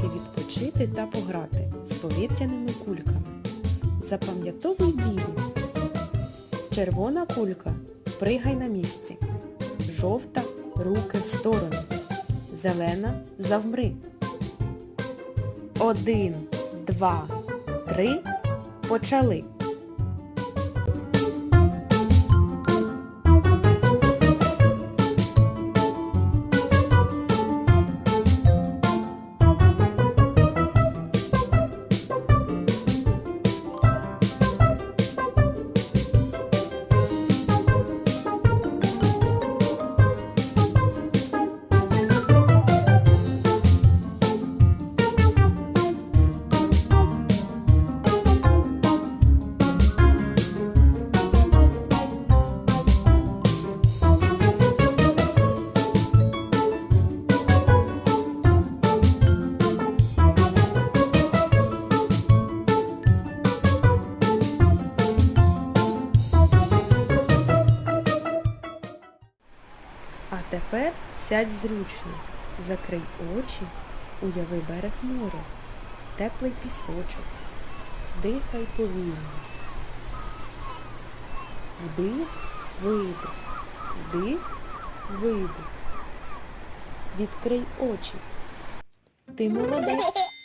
відпочити та пограти з повітряними кульками. Запам'ятовуй дію. Червона кулька пригай на місці. Жовта руки в сторону. Зелена завмри. Один, два, три. Почали. Тепер сядь зручно, закрий очі, уяви берег моря, теплий пісочок, дихай повільно. Вдих, видих, вдих, видих. Відкрий очі. Ти молодець.